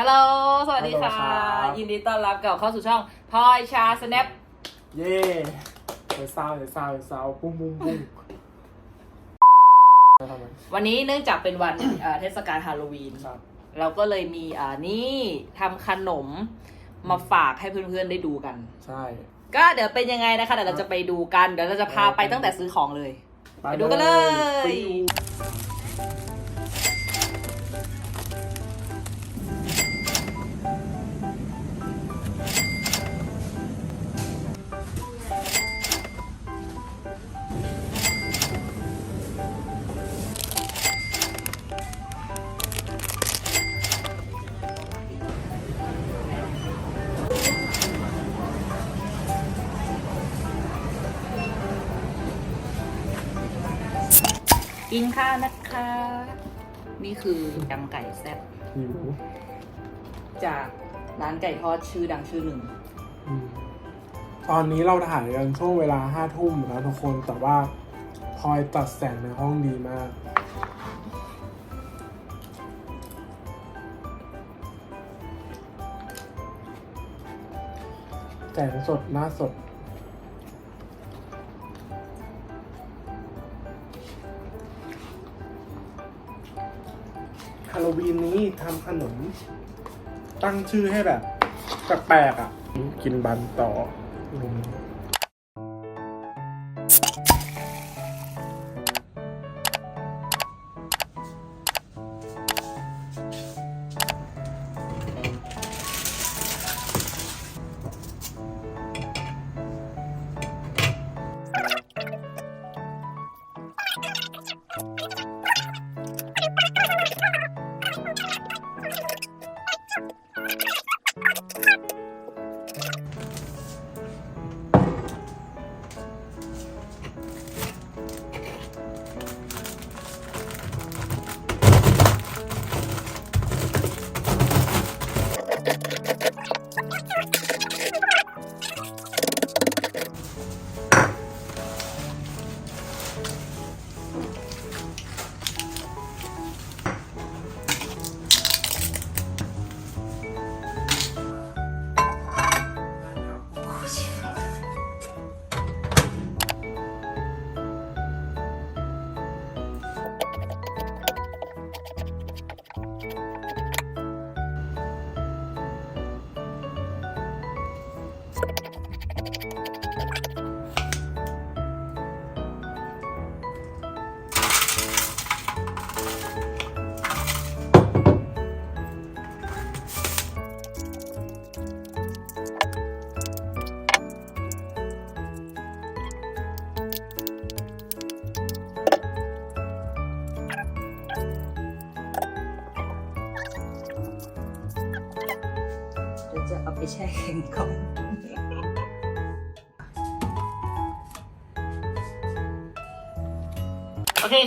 ฮัลโหล สวัสดีค่ะ ฮัลโหลครับ ยินดีต้อนรับกลับเข้าสู่ช่องพลอยชาสแนปเย่เดี๋ยวซาวเดี๋ยวซาวเดี๋ยวซาวปุ้งปุ้งปุ้งจะทำไมวันนี้เนื่องจากเป็นวัน เอ่อเทศกาลฮาโลวีน ครับเราก็เลยมีอ่านี่ทำขนมมาฝากให้เพื่อนๆได้ดูกัน ใช่ ก็เดี๋ยวเป็นยังไงนะคะ เดี๋ยวเราจะไปดูกัน เดี๋ยวเราจะพาไปตั้งแต่ซื้อของเลย ไปดูกันเลย ไปดู กินข้าวนะคะ นี่คือยำไก่แซ่บหิวจากร้านไก่ทอดชื่อดังชื่อหนึ่ง อืมตอนนี้เราถ่ายกันช่วงเวลาห้าทุ่มแล้วทุกคนแต่ว่าพลอยตัดแสงในห้องดีมาก แสงสดหน้าสดาโลวีนนี้ทำขนม ตั้งชื่อให้แบบแปลกๆอะ กินบันต่อ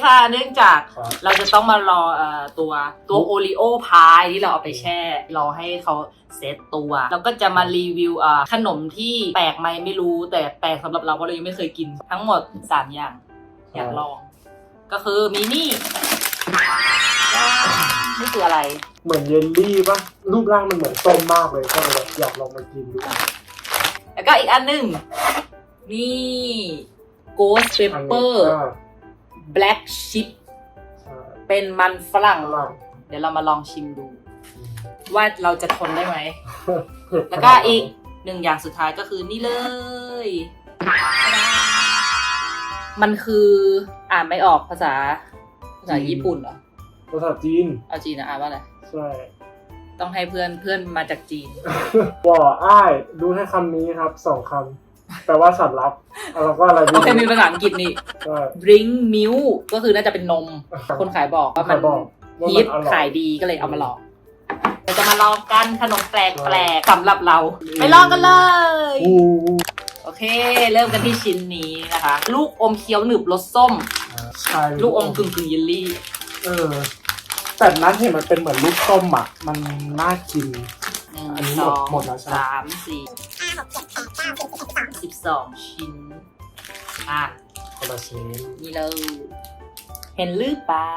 คค่ะ เนื่องจากครับ เราจะต้องมารอเอ่อตัวตัวโอริโอพายที่เราเอาไปแช่ รอให้เขาเซตตัวแล้วก็จะมารีวิวอ่าขนมที่แปลกไหมไม่รู้ แต่แปลกสำหรับเราเพราะเรายังไม่เคยกินทั้งหมด 3 อย่าง อยากลอง ก็คือมีนี่นี่คืออะไร เหมือนเยลลี่ปะรูปร่างมันเหมือนส้มมากเลยก็เลยแบบอยากลองมากินดู แล้วก็อีกอันหนึ่งนี่ Ghost อันนี้ Pepper ก็ Black Chip ใช่เป็นมันฝรั่งฝรั่ง เดี๋ยวเรามาลองชิมดู ว่าเราจะทนได้ไหมเผ็ดแล้วก็อีกหนึ่งอย่างสุดท้ายก็คือนี่เลย มันคืออ่านไม่ออกภาษา ภาษาญี่ปุ่นเหรอ ภาษาจีน เอาจีนนะอ่านว่าอะไร ใช่ ต้องให้เพื่อนเพื่อนมาจากจีนว่ออ้ายดูให้คำนี้ครับสองคำ แปลว่าสัตว์รับแล้วก็อะไรโอเคมีภาษาอังกฤษนี่ ใช่ drink milk ก็คือน่าจะเป็นนม คนขายบอกว่ามันขายบอกว่าฮิมัตนอร่อย ขายดีก็เลยเอามาลองเราจะมาลองกันขนมแปลกๆสำหรับเรา ไปลองกันเลย อู้โอเค เริ่มกันที่ชิ้นนี้นะคะ ลูกอมเคี้ยวหนึบรสส้ม ใช่ลูกอมกึ่งกึ่งๆเยลลี่ เออ แต่นั้นเห็นมันเป็นเหมือนลูกส้มอะ มันน่ากินหนึ่งอันนี้สหมอดงหมดแล้วใช่ไหม สามสี่ สิบสองชิ้นอะคนละชิ้น นี่เลยเห็นหรือเปล่า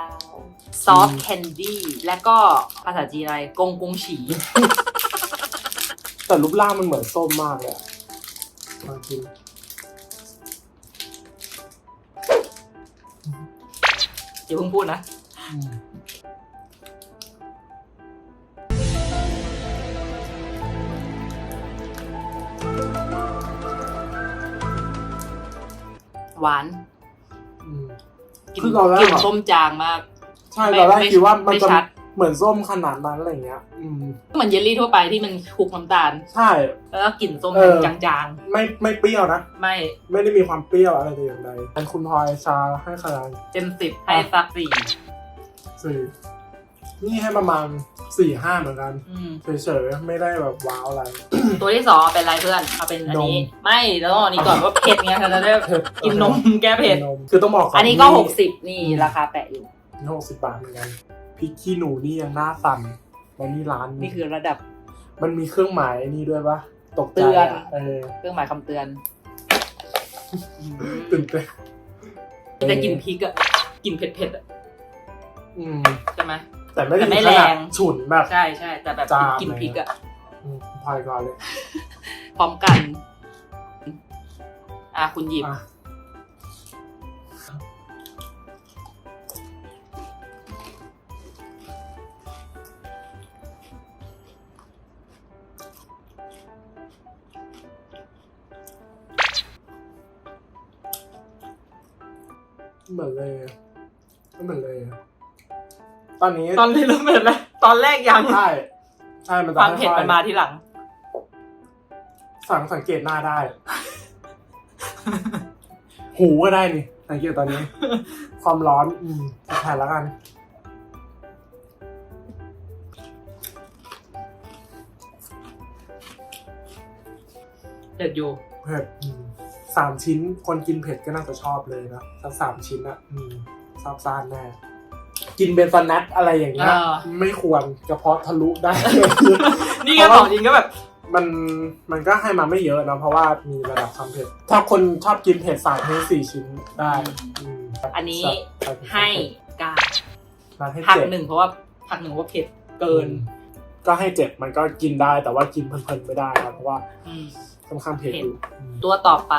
ซอฟต์แคนดี้และก็ภาษาจีนอะไรกงกงฉี แต่รูปร่างมันเหมือนส้มมากเลยอะลองกินอย่าเพิ่งพูดนะ อืม หวานอืม กลินคือตอนแรกกลิ่นอะ ส้มจางมาก ใช่ไม่ตอนแรกไม่คิดว่ามันไม่จะชัด เหมือนส้มขนาดนั้นอะไรเงี้ย อืมเหมือนเยลลี่ทั่วไปที่มันคลุกน้ำตาล ใช่ แล้วก็กลิ่นส้มเออ จางไม่ไม่เปรี้ยวนะ ๆ ไม่ไม่ได้มีความเปรี้ยวอะไรแต่อย่างใดอันคุณพลอยชาให้คะแนนเต็มสิบให้สักสี่สี่ นี่ให้ประมาณสี่ห้าเหมือนกันอืมเฉยๆไม่ได้แบบว้าวอะไร ตัวที่สองเป็นอะไรเพื่อนเอาเป็นอันนี้ นม ไม่แล้วอันนี้ก่อนว่าเผ็ดไงเราจะได้เผ็ดกินนมแก้เผ็ด นมคือต้องบอกก่อันนี้ก็หกสิบนี่ราคาแปะอยู่นี่หกสิบบาทเหมือนกันพริกขี้หนูนี่ยังหน้าสั่นแล้วนี่ร้านนี่คือระดับ มันมีเครื่องหมายนี่ด้วยปะตกใจเตือน อะเออเครื่องหมายคำเตือนตื่นเต้นแต่กลินพริกอะกลินเผ็ดๆอะอืมใช่ไหม แต่ไม่ได้แต่ไม่ถึขนาดแรง ฉุนแบบ ใช่ใช่แต่แบบจามกลินพริกอะอืมพลอยก่อนเลยพร้อมกัน อะคุณหยิบ อะ ตอนนี้ตอนนี้เริ่มเผ็ดแล้วตอนแรกยังใช่ใช่มันจะความเผ็ดค่อยๆมันมาทีหลัง สังสังเกตหน้าได้ หูก็ได้นี่สังเกตตอนนี้ ความร้อน อืมแทนแล้วกัน เผ็ดอยู่ เผ็ดอืมสามชิ้นคนกินเผ็ดก็น่าจะชอบเลยนะสักสามชิ้นอะอืมซาบซ่านแน่ กินเบนซนัทอะไรอย่างเงี้ยอ่า ไม่ควรกระเพาะทะลุได้ นี่ก็ของจริงก็แบบ มันมันก็ให้มาไม่เยอะนะเพราะว่ามีระดับความเผ็ดถ้าคนชอบกินเผ็ดสามให้สี่ชิ้นได้อืมอันนี้ใส่ให้เก้าร้านให้หักเจ็ดหนึ่งเพราะว่าหักหนึ่งว่าเผ็ดเกินก็ให้เจ็ดมันก็กินได้แต่ว่ากินเพลินๆไม่ได้ครับเพราะว่าอืม ค่อนข้างเผ็ดอยู่อืม ตัวต่อไป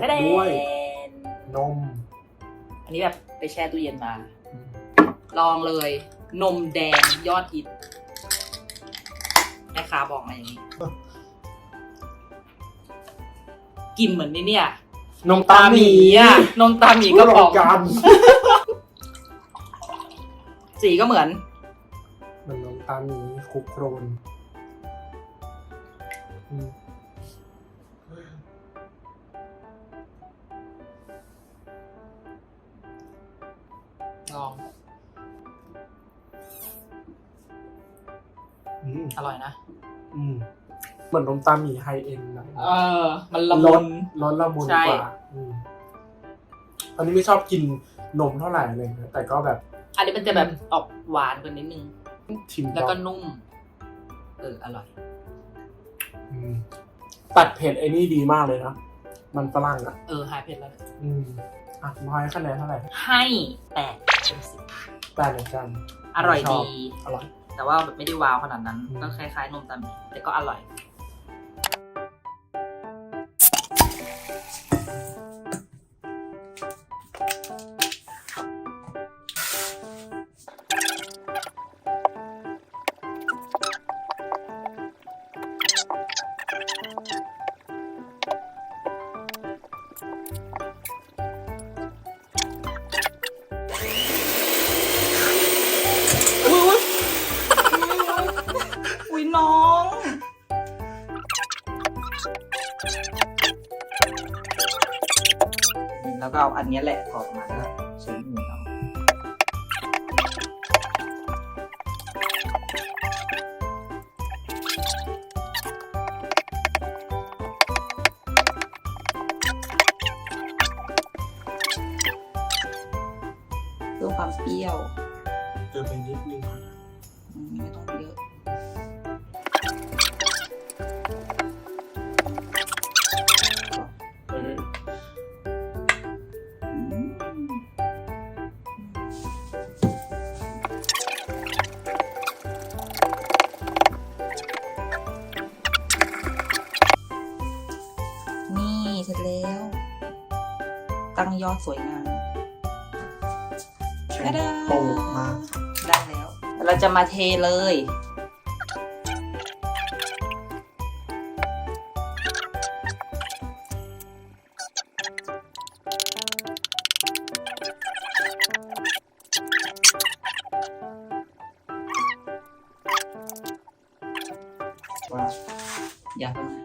ด้วย นม อันนี้แบบไปแช่ตู้เย็นมาอืม ลองเลย นมแดงยอดฮิตแม่ค้าบอกมาอย่างนี้ กินเหมือนนี่เนี่ย นมตาหมีอะนมตาหมีก็บอกกันสีก็เหมือนมันนมตาหมีคุกโครน เหมือนนมตาหมีไฮเอ็นนะเออ มันละมุนรสละมุนใช่ กว่าอืมอันนี้ไม่ชอบกินนมเท่าไหร่เลยนะแต่ก็แบบอันนี้มันจะแบบออกหวานกว่านิดนึง ชิมแล้วก็ก่อนนุ่ม เออ อร่อย อืมตัดเผ็ดไอ้นี่ดีมากเลยนะ มันฝรั่งอะ เออ หายเผ็ดแล้วเนี่ยอืมอะพอยคะแนนเท่าไหร่ให้แปดเต็มสิบแปดเหมือนกัน อร่อยชดี อร่อย แต่ว่าแบบไม่ได้ว้าวขนาดนั้น อืม ก็คล้ายๆนมตาหมีแต่ก็อร่อยอุ๊ย แล้วก็เอาอันนี้แหละออกมาแล้ว ยอดสวยงามแข็งตะดาโตมากได้แล้ว เราจะมาเทเลยว่าอย่าไปนะ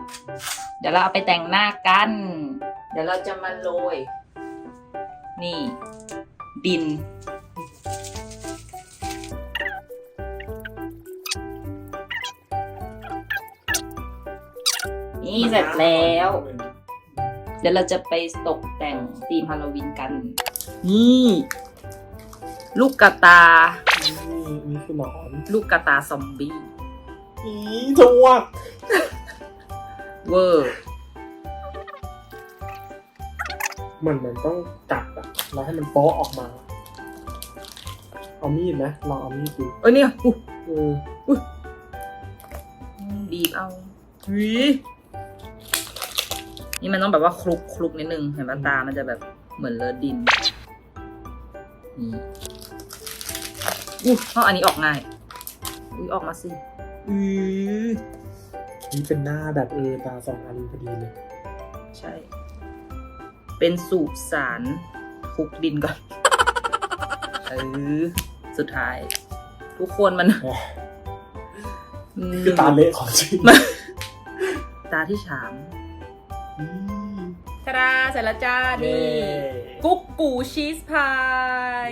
เดี๋ยวเราเอาไปแต่งหน้ากัน เดี๋ยวเราจะมาโรย นี่ ดิน นี่เสร็จแล้ว เดี๋ยวเราจะไปตกแต่งธีมฮาโลวีนกัน นี่ ลูกกระตา นี่นี่คือหนอนลูกกระตาซอมบี้อีจวกเวอร์เหมือนมันต้องกัดอะ แล้วให้มันโป๊ะออกมา เอามีดไหมลองเอามีดดูเอ้ยเนี่ยอุ๊ยเออบีบเอาวินี่มันต้องแบบว่าคลุกคลุกนิดนึง เห็นป่ะตา มันจะแบบเหมือนเลอะดินนี่อุ้ยเพราะอันนี้ออกง่าย อุ้ยออกมาสิอือนี่เป็นหน้าแบบเออตาสองอันพอดีเลย ใช่ เป็นสูบสาร คลุกดินก่อนเออสุดท้าย ทุกคนมันคือตาเละของจริงตาที่สามทาดาเสร็จแล้วจ้าเย้นี่กุ๊กกูชีสพาย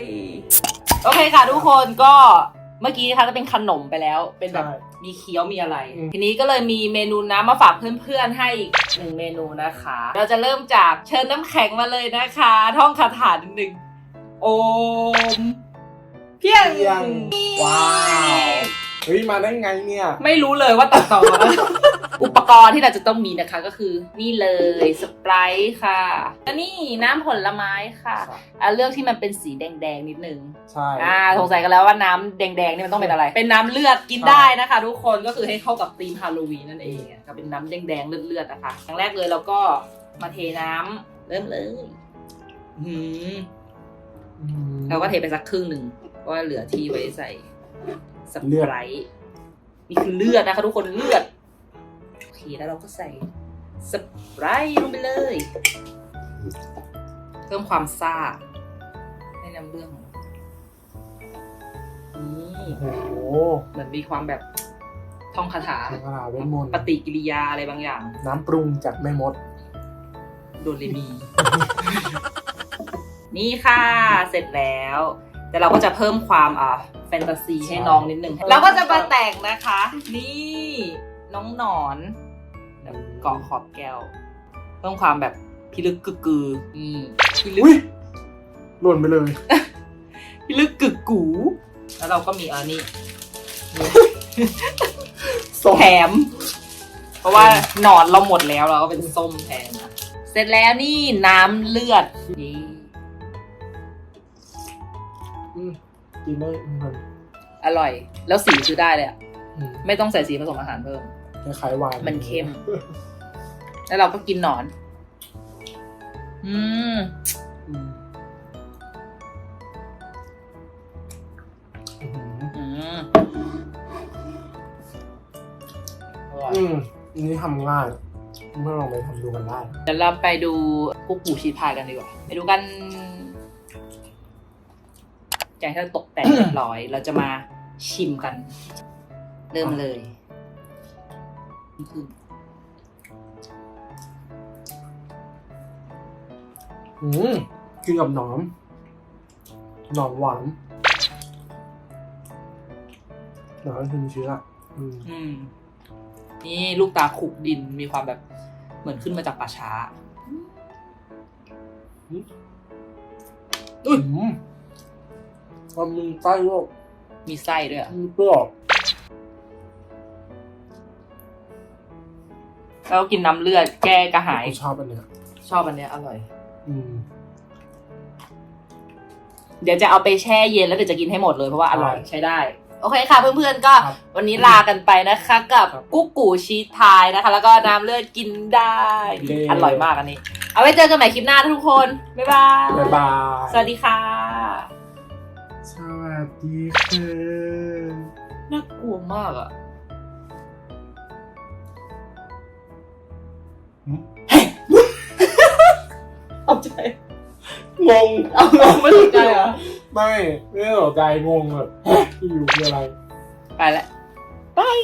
โอเคค่ะทุกคนก็เมื่อกี้นะคะจะเป็นขนมไปแล้ว เป็นแบบใช่ มีเคี้ยวมีอะไรอืมทีนี้ก็เลยมีเมนูน้ำมาฝากเพื่อนๆให้อีกหนึ่งเมนูนะคะ เราจะเริ่มจากเชิญน้ำแข็งมาเลยนะคะ ท่องคาถาหนึ่งโอม เพียงเพียงว้าว เฮ้ย มาได้ไงเนี่ย ไม่รู้เลยว่าตัดต่อมา อุปกรณ์ที่เราจะต้องมีนะคะก็คือนี่เลยสไปรท์ค่ะแล้วนี่น้ำผลไม้ค่ะอะเลือกที่มันเป็นสีแดงๆนิดนึง ใช่ อ่าสงสัยกันแล้วว่าน้ำแดงๆนี่มันต้องเป็นอะไร เป็นน้ำเลือดกินได้นะคะ ทุกคนก็คือให้เข้ากับธีมฮาโลวีนนั่นเองอะก็เป็นน้ำแดงๆเลือดๆนะคะอย่างแรกเลยเราก็มาเทน้ำเริ่มเลยหืมอืมเราก็เทไปสักครึ่งหนึ่งเพราะว่าเหลือที่ไว้ใส่สเลือไปดร์นี่คือเลือดนะคะ ทุกคนเลือด โอเคแล้วเราก็ใส่สไปร์ลงไปเลย เพิ่มความซ่าให้น้ำเรื่องของเรานี่โอ้โหเหมือนมีความแบบท่องคาถาทางคาถาเวทมนต์ปฏิกิริยาอะไรบางอย่าง น้ำปรุงจากแม่มด โดเรมี นี่ค่ะ เสร็จแล้ว แต่เราก็จะเพิ่มความอ่าแฟนตาซีให้น้องนิดนึงเราก็จะมาแต่งนะคะ นี่ น้องหนอน แบบเกาะขอบแก้วเพิ่มความแบบพิลึกกึกกือนี่พิลึอุ้กยหล่นไปเลย พิลึกกึกกู แล้วเราก็มีเออนี่ส้มแถม เพราะว่าหนอนเราหมดแล้วเราก็เป็นส้มแทนนะเสร็จแล้วนี่น้ำเลือดนี่อืมกินได้มันอร่อย แล้วสีซื้อได้เลยอะอืม ไม่ต้องใส่สีผสมอาหารเพิ่ม คล้ายๆวายมันเค็ม แล้วเราก็กินหนอน อืม อืมอื้อหืออืมอร่อยอืมอันนี้ทำง่ายเมื่อลองไปทำดูกันได้ เดี๋ยวเราไปดูกุ๊กปูชีสพายกันดีกว่า ไปดูกันจากที่เราตกแต่งเรียบร้อย เราจะมาชิมกัน เริ่มเลย คืออืมกินกับหนอม หนอมหวานหนอมคือมีเชื้ออืมอืม นี่ลูกตาขุกดินมีความแบบเหมือนขึ้นมาจากป่าช้าอืมมันมีไส้ด้วยมีไส้ด้วยอะ มีเปรี้ยว แล้วก็กินน้ำเลือดแก้กระหายผมชอบอันเนี้ยชอบอันเนี้ยอร่อย อืมเดี๋ยวจะเอาไปแช่เย็นแล้วเดี๋ยวจะกินให้หมดเลยเพราะว่าอร่อยใช่ใช้ได้ โอเคค่ะ เพื่อนๆก็ครับ วันนี้ลากันไปนะคะ กับครับกุ๊กกูชีสพายนะคะ แล้วก็น้ำเลือดกินได้ เย้ อร่อยมากอันนี้ เอาไว้เจอกันใหม่คลิปหน้านะทุกคน บ๊ายบาย บ๊ายบายสวัสดีค่ะสวัสดีค่ะ น่ากลัวมากอะ เอาใจงงเอาไม่สนใจเหรอไม่ไม่ได้ตกใจงงแบบอยู่คืออะไร ไปแล้วบาย